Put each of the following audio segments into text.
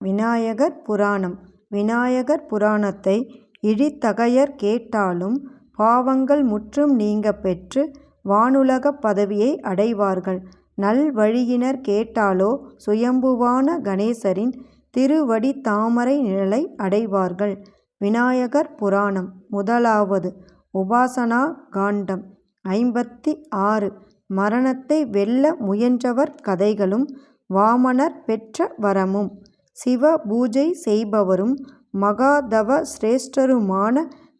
விநாயகர் புராணம் விநாயகர் புராணத்தை இழித்தகையர் கேட்டாலும் பாவங்கள் முற்றும் நீங்கப் பெற்று வானுலகப் பதவியை அடைவார்கள். நல்வழியினர் கேட்டாலோ சுயம்புவான கணேசரின் திருவடி தாமரை நிழலை அடைவார்கள். விநாயகர் புராணம் முதலாவது உபாசனா காண்டம் ஐம்பத்தி ஆறு மரணத்தை வெல்ல முயன்றவர் கதைகளும் வாமனர் பெற்ற வரமும். சிவ பூஜை செய்பவரும் மகாதவ சிரேஷ்டருமான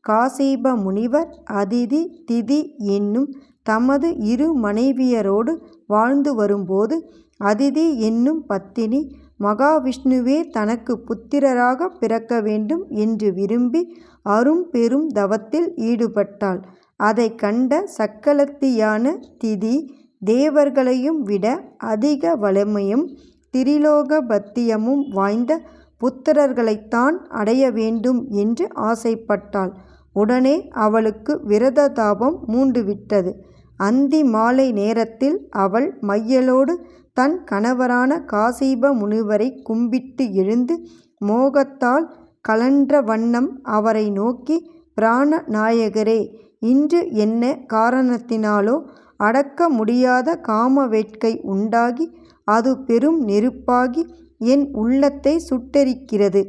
காசீப முனிவர் அதிதி திதி என்னும் தமது இரு மனைவியரோடு வாழ்ந்து வரும்போது அதிதி என்னும் பத்தினி மகாவிஷ்ணுவே தனக்கு புத்திரராகப் பிறக்க வேண்டும் என்று விரும்பி அரும்பெரும் தவத்தில் ஈடுபட்டாள். அதை கண்ட சக்கலத்தியான திதி தேவர்களையும் விட அதிக வலிமையும் திரிலோக பத்தியமும் வாய்ந்த புத்திரர்களைத்தான் அடைய வேண்டும் என்று ஆசைப்பட்டாள். உடனே அவளுக்கு விரத தாபம் மூண்டுவிட்டது. அந்தி மாலை நேரத்தில் அவள் மையலோடு தன் கணவரான காசிப முனிவரை கும்பிட்டு எழுந்து மோகத்தால் கலன்ற வண்ணம் அவரை நோக்கி பிராண நாயகரே இன்று என்ன காரணத்தினாலோ அடக்க முடியாத காம வேட்கை உண்டாகி அது பெரும் நெருப்பாகி என் உள்ளத்தை சுட்டெரிக்கிறது.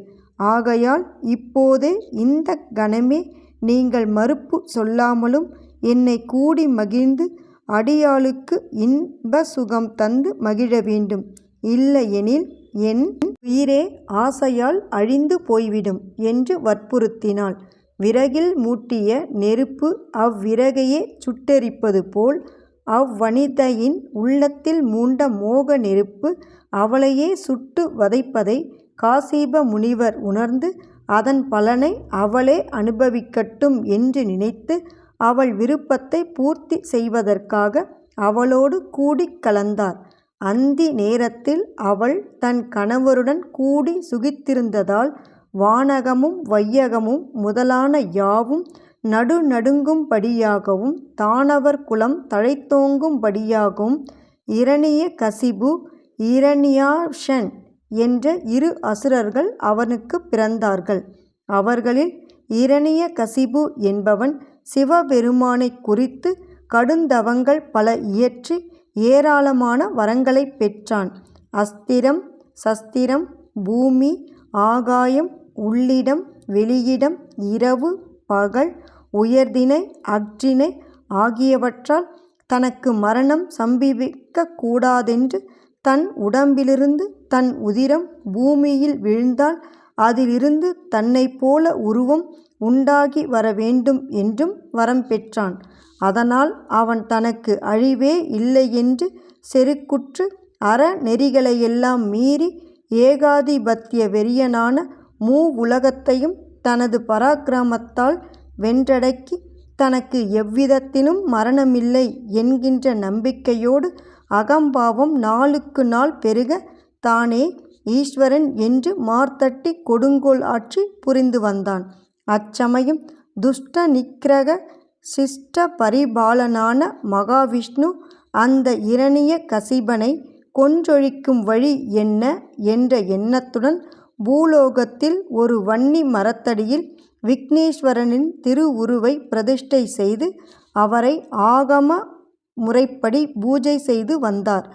ஆகையால் இப்போதே இந்த கணமே நீங்கள் மறுப்பு சொல்லாமலும் என்னை கூடி மகிழ்ந்து அடியாளுக்கு இன்ப சுகம் தந்து மகிழ வேண்டும். இல்லையெனில் என் உயிரே ஆசையால் அழிந்து போய்விடும் என்று வற்புறுத்தினாள். விறகில் மூட்டிய நெருப்பு அவ்விறகையே சுட்டெரிப்பது போல் அவ்வனிதையின் உள்ளத்தில் மூண்ட மோக நெருப்பு அவளையே சுட்டு வதைப்பதை காசிப முனிவர் உணர்ந்து அதன் பலனை அவளே அனுபவிக்கட்டும் என்று நினைத்து அவள் விருப்பத்தை பூர்த்தி செய்வதற்காக அவளோடு கூடிக் கலந்தார். அந்தி நேரத்தில் அவள் தன் கணவருடன் கூடி சுகித்திருந்ததால் வானகமும் வையகமும் முதலான யாவும் நடுநடுங்கும்படியாகவும் தானவர் குலம் தழைத்தோங்கும்படியாகவும் இரணிய கசிபு இரணியாக்ஷன் என்ற இரு அசுரர்கள் அவனுக்குப் பிறந்தார்கள். அவர்களில் இரணிய கசிபு என்பவன் சிவபெருமானைக் குறித்து கடுந்தவங்கள் பல இயற்றி ஏராளமான வரங்களைப் பெற்றான். அஸ்திரம் சஸ்திரம் பூமி ஆகாயம் உள்ளிடம் வெளியிடம் இரவு பகல் உயர்திணை அற்றினை ஆகியவற்றால் தனக்கு மரணம் சம்பவிக்கக் கூடாதென்று தன் உடம்பிலிருந்து தன் உதிரம் பூமியில் விழுந்தால் அதிலிருந்து தன்னைப் போல உருவம் உண்டாகி வர வேண்டும் என்றும் வரம் பெற்றான். அதனால் அவன் தனக்கு அழிவே இல்லையென்று செருக்குற்று அற நெறிகளையெல்லாம் மீறி ஏகாதிபத்திய வெறியனான மூ உலகத்தையும் தனது பராக்கிரமத்தால் வென்றடக்கி தனக்கு எவ்விதத்திலும் மரணமில்லை என்கின்ற நம்பிக்கையோடு அகம்பாவம் நாளுக்கு நாள் பெருக தானே ஈஸ்வரன் என்று மார்த்தட்டி கொடுங்கோல் ஆட்சி புரிந்து வந்தான். அச்சமயம் துஷ்ட நிக்கிரக சிஷ்ட பரிபாலனான மகாவிஷ்ணு அந்த இரணிய கசிபனை கொன்றொழிக்கும் வழி என்ன என்ற எண்ணத்துடன் பூலோகத்தில் ஒரு வன்னி மரத்தடியில் விக்னேஸ்வரனின் திருவுருவை பிரதிஷ்டை செய்து அவரை ஆகம முறைப்படி பூஜை செய்து வந்தார்.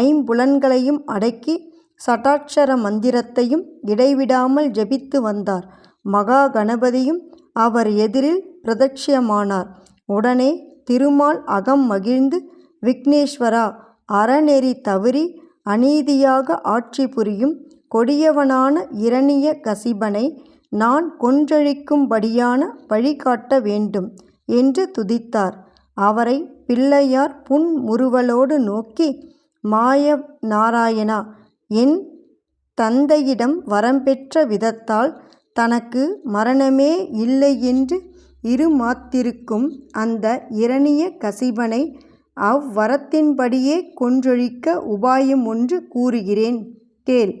ஐம்புலன்களையும் அடக்கி சடாட்சர மந்திரத்தையும் இடைவிடாமல் ஜபித்து வந்தார். மகா கணபதியும் அவர் எதிரில் பிரதட்சியமானார் உடனே திருமால் அகம் மகிழ்ந்து விக்னேஸ்வரா அறநெறி தவறி அநீதியாக ஆட்சி புரியும் கொடியவனான இரணிய கசிபனை நான் கொன்றழிக்கும்படியான வழிகாட்ட வேண்டும் என்று துதித்தார். அவரை பிள்ளையார் புன்முறுவலோடு நோக்கி மாய நாராயணா என் தந்தையிடம் வரம்பெற்ற விதத்தால் தனக்கு மரணமே இல்லை என்று இருமாத்திருக்கும் அந்த இரணிய கசிபனை அவ்வரத்தின்படியே கொன்றொழிக்க உபாயம் ஒன்று கூறுகிறேன் கேள்.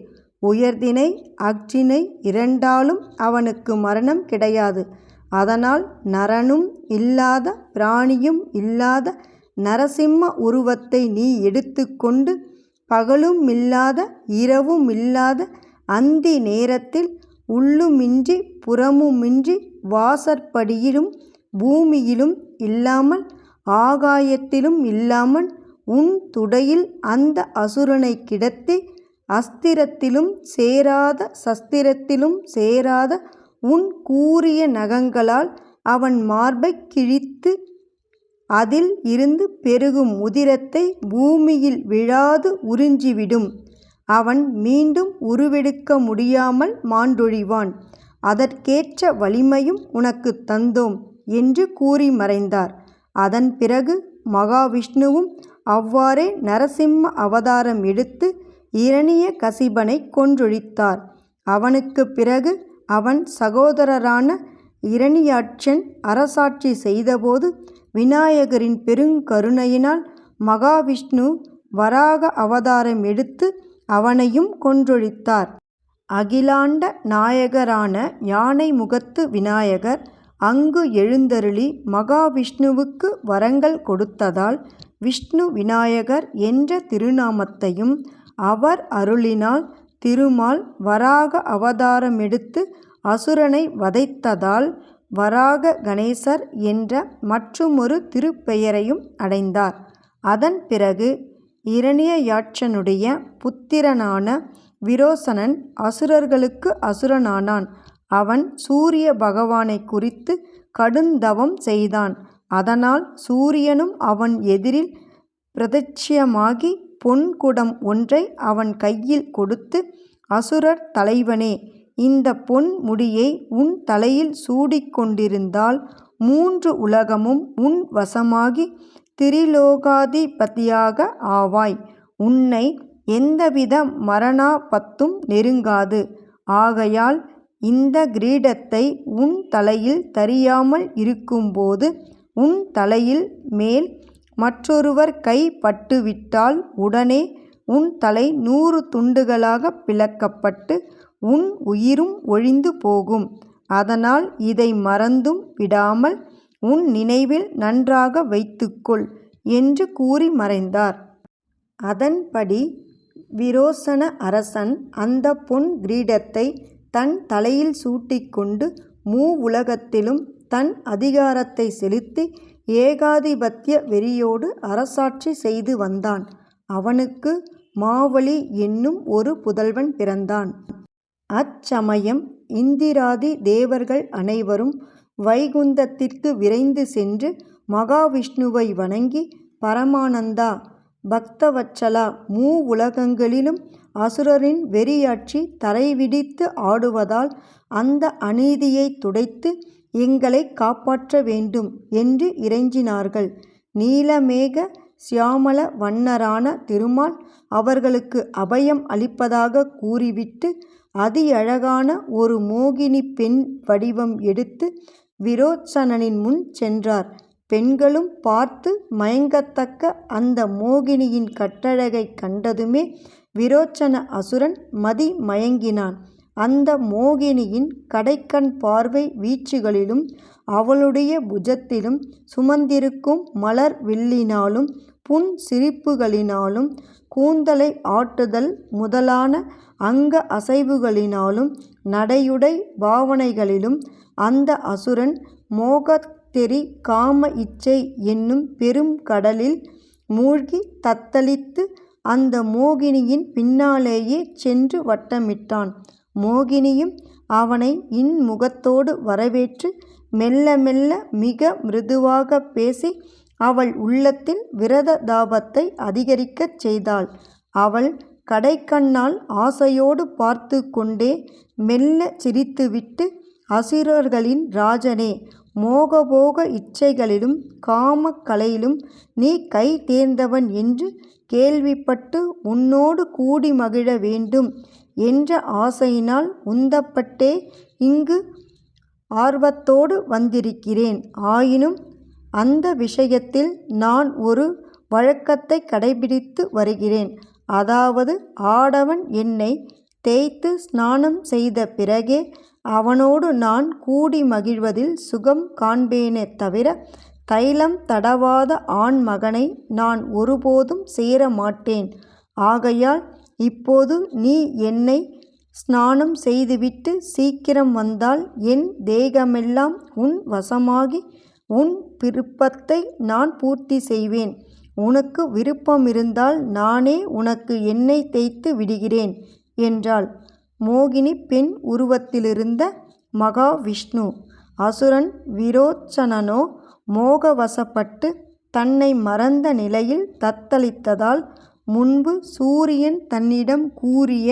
உயர்தினை அஃறிணை இரண்டாலும் அவனுக்கு மரணம் கிடையாது. அதனால் நரனும் இல்லாத பிராணியும் இல்லாத நரசிம்ம உருவத்தை நீ எடுத்துக்கொண்டு பகலும் இல்லாத இரவும் இல்லாத அந்தி நேரத்தில் உள்ளுமின்றி புறமுமின்றி வாசற்படியிலும் பூமியிலும் இல்லாமல் ஆகாயத்திலும் இல்லாமல் உன் துடையில் அந்த அசுரனைக் கிடத்தி அஸ்திரத்திலும் சேராத சஸ்திரத்திலும் சேராத உன் கூரிய நகங்களால் அவன் மார்பைக் கிழித்து அதில் இருந்து பெருகும் உதிரத்தை பூமியில் விழாது உறிஞ்சிவிடும். அவன் மீண்டும் உருவெடுக்க முடியாமல் மாண்டொழிவான். அதற்கேற்ற வலிமையும் உனக்கு தந்தோம் என்று கூறி மறைந்தார். அதன் பிறகு மகாவிஷ்ணுவும் அவ்வாறே நரசிம்ம அவதாரம் எடுத்து இரணிய கசிபனை கொன்றொழித்தார். அவனுக்கு பிறகு அவன் சகோதரரான இரணியாட்சன் அரசாட்சி செய்தபோது விநாயகரின் பெருங்கருணையினால் மகாவிஷ்ணு வராக அவதாரம் எடுத்து அவனையும் கொன்றொழித்தார். அகிலாண்ட நாயகரான யானை முகத்து விநாயகர் அங்கு எழுந்தருளி மகாவிஷ்ணுவுக்கு வரங்கள் கொடுத்ததால் விஷ்ணு விநாயகர் என்ற திருநாமத்தையும் அவர் அருளினால் திருமால் வராக அவதாரமெடுத்து அசுரனை வதைத்ததால் வராக கணேசர் என்ற மற்றுமொரு திருப்பெயரையும் அடைந்தார். அதன் பிறகு இரணியயாட்சனுடைய புத்திரனான விரோசனன் அசுரர்களுக்கு அசுரனானான். அவன் சூரிய பகவானைக் குறித்து கடுந்தவம் செய்தான். அதனால் சூரியனும் அவன் எதிரில் பிரதட்சியமாகி பொன் குடம் ஒன்றை அவன் கையில் கொடுத்து அசுரர் தலைவனே இந்த பொன் முடியை உன் தலையில் சூடிக்கொண்டிருந்தால் மூன்று உலகமும் உன் வசமாகி திரிலோகாதிபதியாக ஆவாய். உன்னை எந்தவித மரணாபத்தும் நெருங்காது. ஆகையால் இந்த கிரீடத்தை உன் தலையில் தரியாமல் இருக்கும்போது உன் தலையில் மேல் மற்றொருவர் கை பட்டுவிட்டால் உடனே உன் தலை நூறு துண்டுகளாகப் பிளக்கப்பட்டு உன் உயிரும் ஒழிந்து போகும். அதனால் இதை மறந்தும் விடாமல் உன் நினைவில் நன்றாக வைத்துக்கொள் என்று கூறி மறைந்தார். அதன்படி விரோசன அரசன் அந்த பொன் கிரீடத்தை தன் தலையில் சூட்டிக்கொண்டு மூ உலகத்திலும் தன் அதிகாரத்தை செலுத்தி ஏகாதிபத்திய வெறியோடு அரசாட்சி செய்து வந்தான். அவனுக்கு மாவலி என்னும் ஒரு புதல்வன் பிறந்தான். அச்சமயம் இந்திராதி தேவர்கள் அனைவரும் வைகுந்தத்திற்கு விரைந்து சென்று மகாவிஷ்ணுவை வணங்கி பரமானந்தா பக்தவச்சலா மூ உலகங்களிலும் அசுரரின் வெறியாட்சி தரைவிடித்து ஆடுவதால் அந்த அநீதியை துடைத்து எங்களை காப்பாற்ற வேண்டும் என்று இறைஞ்சினார்கள். நீலமேக சியாமல வண்ணரான திருமால் அவர்களுக்கு அபயம் அளிப்பதாக கூறிவிட்டு அதியழகான ஒரு மோகினி பெண் வடிவம் எடுத்து விரோச்சனனின் முன் சென்றார். பெண்களும் பார்த்து மயங்கத்தக்க அந்த மோகினியின் கட்டழகைக் கண்டதுமே விரோச்சன அசுரன் மதி மயங்கினான். அந்த மோகினியின் கடைக்கண் பார்வை வீச்சுகளிலும் அவளுடைய புஜத்திலும் சுமந்திருக்கும் மலர் வில்லினாலும் புன் சிரிப்புகளினாலும் கூந்தலை ஆட்டுதல் முதலான அங்க அசைவுகளினாலும் நடையுடை பாவனைகளிலும் அந்த அசுரன் மோகத்தெறி காம இச்சை என்னும் பெரும் கடலில் மூழ்கித் தத்தளித்து அந்த மோகினியின் பின்னாலேயே சென்று வட்டமிட்டான். மோகினியும் அவனை இன்முகத்தோடு வரவேற்று மெல்ல மெல்ல மிக மிருதுவாகப் பேசி அவள் உள்ளத்தில் விரகதாபத்தை அதிகரிக்கச் செய்தாள். அவள் கடைக்கண்ணால் ஆசையோடு பார்த்து கொண்டே மெல்ல சிரித்துவிட்டு அசுரர்களின் ராஜனே மோகபோக இச்சைகளிலும் காமக்கலையிலும் நீ கை தேர்ந்தவன் என்று கேள்விப்பட்டு உன்னோடு கூடி மகிழ வேண்டும் என்ற ஆசையினால் உந்தப்பட்டே இங்கு ஆர்வத்தோடு வந்திருக்கிறேன். ஆயினும் அந்த விஷயத்தில் நான் ஒரு வழக்கத்தை கடைப்பிடித்து வருகிறேன். அதாவது ஆடவன் என்னை தேய்த்து ஸ்நானம் செய்த பிறகே அவனோடு நான் கூடி மகிழ்வதில் சுகம் காண்பேனே தவிர தைலம் தடவாத ஆண் மகனை நான் ஒருபோதும் சேர மாட்டேன். ஆகையால் இப்போது நீ என்னை ஸ்நானம் செய்துவிட்டு சீக்கிரம் வந்தால் என் தேகமெல்லாம் உன் வசமாகி உன் விருப்பத்தை நான் பூர்த்தி செய்வேன். உனக்கு விருப்பம் இருந்தால் நானே உனக்கு எண்ணெய் தேய்த்து விடுகிறேன் என்றாள். மோகினி பெண் உருவத்திலிருந்த மகாவிஷ்ணு. அசுரன் விரோச்சனனோ மோகவசப்பட்டு தன்னை மறந்த நிலையில் தத்தளித்ததால் முன்பு சூரியன் தன்னிடம் கூறிய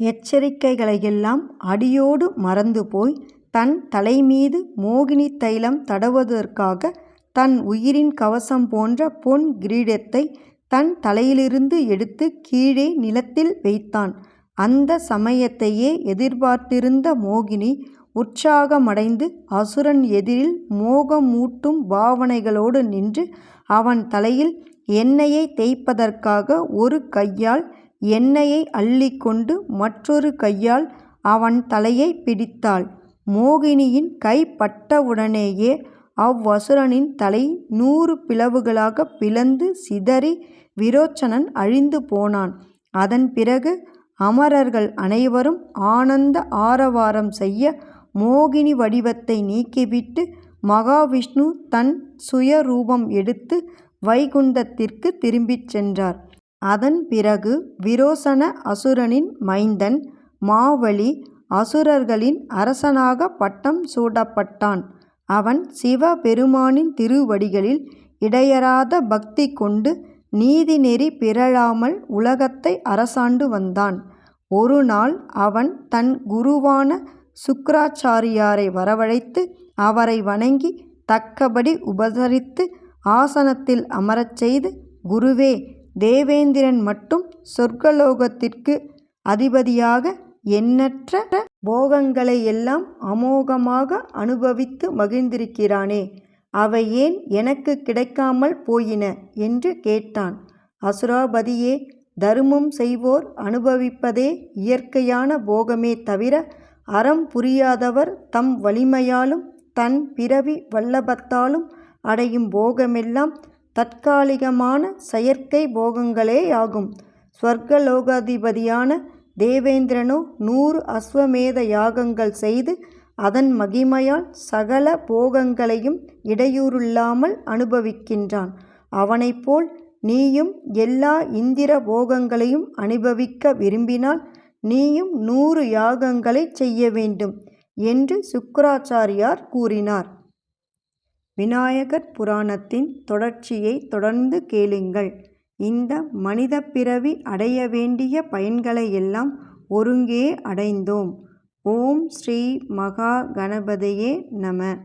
எச்சரிக்கைகளையெல்லாம் அடியோடு மறந்து போய் தன் தலைமீது மோகினி தைலம் தடவுவதற்காக தன் உயிரின் கவசம் போன்ற பொன் கிரீடத்தை தன் தலையிலிருந்து எடுத்து கீழே நிலத்தில் வைத்தான். அந்த சமயத்தையே எதிர்பார்த்திருந்த மோகினி உற்சாகமடைந்து அசுரன் எதிரில் மோகமூட்டும் பாவனைகளோடு நின்று அவன் தலையில் எண்ணெயை தேய்ப்பதற்காக ஒரு கையால் எண்ணெயை அள்ளிக்கொண்டு மற்றொரு கையால் அவன் தலையை பிடித்தாள். மோகினியின் கை பட்டவுடனேயே அவ்வசுரனின் தலை நூறு பிளவுகளாகப் பிளந்து சிதறி விரோச்சனன் அழிந்து போனான். அதன் பிறகு அமரர்கள் அனைவரும் ஆனந்த ஆரவாரம் செய்ய மோகினி வடிவத்தை நீக்கிவிட்டு மகாவிஷ்ணு தன் சுயரூபம் எடுத்து வைகுண்டத்திற்கு திரும்பிச் சென்றார். அதன் பிறகு விரோசன அசுரனின் மைந்தன் மாவலி அசுரர்களின் அரசனாக பட்டம் சூடப்பட்டான் அவன் சிவபெருமானின் திருவடிகளில் இடையறாத பக்தி கொண்டு நீதிநெறி பிறழாமல் உலகத்தை அரசாண்டு வந்தான். ஒருநாள் அவன் தன் குருவான சுக்ராச்சாரியாரை வரவழைத்து அவரை வணங்கி தக்கபடி உபசரித்து ஆசனத்தில் அமரச் செய்து குருவே தேவேந்திரன் மட்டும் சொர்க்கலோகத்திற்கு அதிபதியாக எண்ணற்ற போகங்களை எல்லாம் அமோகமாக அனுபவித்து மகிழ்ந்திருக்கிறானே அவை ஏன் எனக்கு கிடைக்காமல் போயின? என்று கேட்டான். அசுராபதியே தருமம் செய்வோர் அனுபவிப்பதே இயற்கையான போகமே தவிர அறம் புரியாதவர் தம் வலிமையாலும் தன் பிறவி வல்லபத்தாலும் அடையும் போகமெல்லாம் தற்காலிகமான செயற்கை போகங்களேயாகும். ஸ்வர்கலோகாதிபதியான தேவேந்திரனோ நூறு அஸ்வமேத யாகங்கள் செய்து அதன் மகிமையால் சகல போகங்களையும் இடையூறில்லாமல் அனுபவிக்கின்றான். அவனைப்போல் நீயும் எல்லா இந்திர போகங்களையும் அனுபவிக்க விரும்பினால் நீயும் நூறு யாகங்களைச் செய்ய வேண்டும் என்று சுக்கராச்சாரியார் கூறினார். விநாயகர் புராணத்தின் தொடர்ச்சியைத் தொடர்ந்து கேளுங்கள். இந்த மனிதப் பிறவி அடைய வேண்டிய பயன்களையெல்லாம் ஒருங்கே அடைந்தோம். ஓம் ஸ்ரீ மகா கணபதியே நம